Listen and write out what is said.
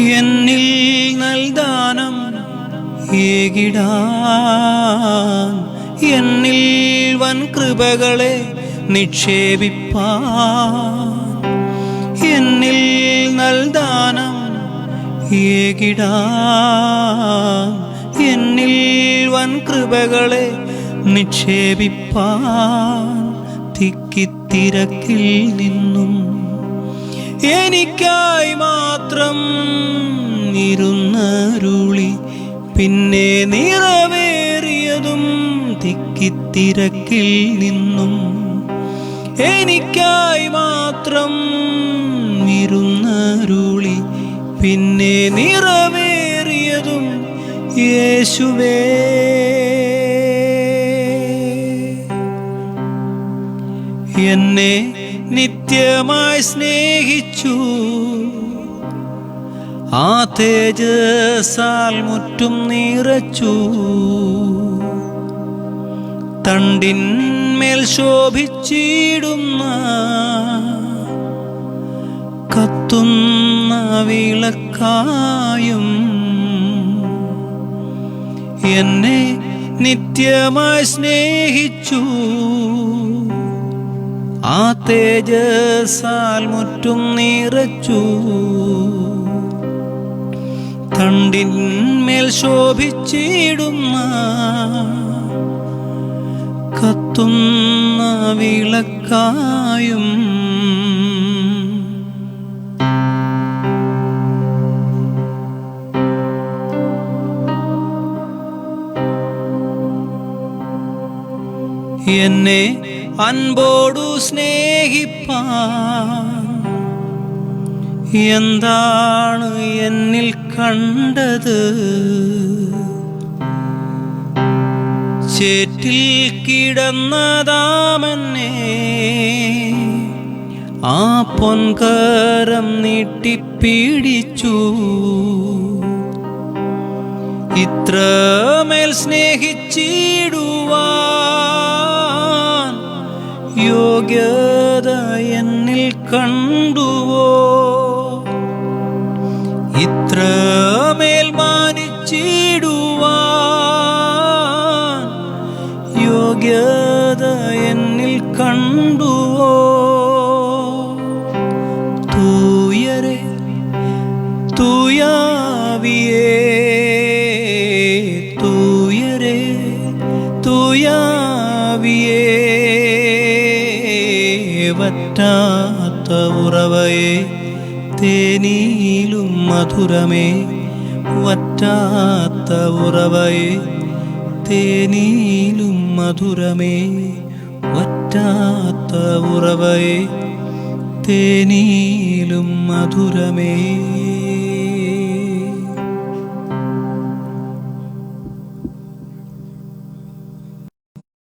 എന്നിൽ നൽദാനം ഏകിടാൻ. എന്നിൽ വൻ കൃപകളെ നിക്ഷേപിപ്പാൻ. എന്നിൽ നൽദാനം ഏകിടാൻ. എന്നിൽ വൻ കൃപകളെ നിക്ഷേപിപ്പാൻ. തിക്കിത്തിരക്കിൽ നിന്നും എനിക്കായി മാത്രം നിരുന്നരുളി പിന്നെ നിറവേറിയതും തിക്കിത്തിരക്കിൽ നിന്നും. എനിക്കായി മാത്രം നിരുന്നരുളി പിന്നെ നിറവേറിയതും യേശുവേ. എന്നെ നിത്യമായി സ്നേഹിച്ചു. ആ തേജസാൽ മുറ്റും നിറച്ചു. തണ്ടിന്മേൽ ശോഭിച്ചിടുന്ന കത്തുന്ന വിളക്കായും എന്നെ നിത്യമായി സ്നേഹിച്ചു. ആ തേജസാൽ മുറ്റും നിറച്ചു. തണ്ടിന്മേൽ ശോഭിച്ചിടുന്ന കത്തുന്ന വിളക്കായും എന്നെ അൻപോടു സ്നേഹിപ്പാൻ. എന്താണ് എന്നിൽ കണ്ടത്? ചേറ്റിൽ കിടന്നതാമെന്നെ. ആ പൊൻകരം നീട്ടിപ്പിടിച്ചു. ഇത്രമേൽ സ്നേഹിച്ചിടുവാൻ യോഗ്യത എന്നിൽ കണ്ടുവോ? ഇത്രമേൽ മാനിച്ചിടുവാൻ യോഗ്യത എന്നിൽ കണ്ടുവോ? തൂയരെ തൂയാവിയേ തൂയരെ തൂയാവിയേ. വറ്റാത്ത ഉറവയെ തേനീലും മധുരമേ. വറ്റാത്ത ഉറവയെ തേനീലും മധുരമേ. വറ്റാത്ത ഉറവയെ തേനീലും മധുരമേ.